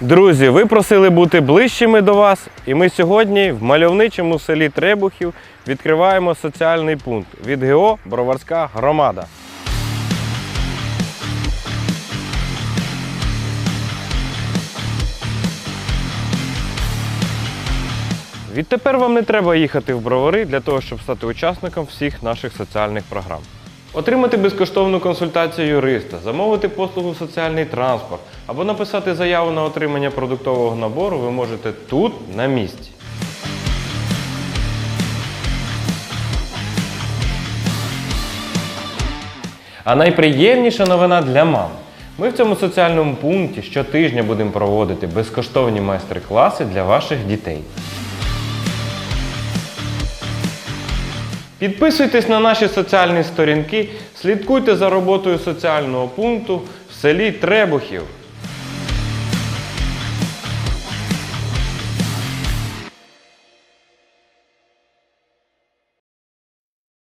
Друзі, ви просили бути ближчими до вас, і ми сьогодні в мальовничому селі Требухів відкриваємо соціальний пункт від ГО Броварська громада. Відтепер вам не треба їхати в бровари для того, щоб стати учасником всіх наших соціальних програм. Отримати безкоштовну консультацію юриста, замовити послугу соціальний транспорт або написати заяву на отримання продуктового набору ви можете тут, на місці. А найприємніша новина для мам. Ми в цьому соціальному пункті щотижня будемо проводити безкоштовні майстер-класи для ваших дітей. Підписуйтесь на наші соціальні сторінки, слідкуйте за роботою соціального пункту в селі Требухів.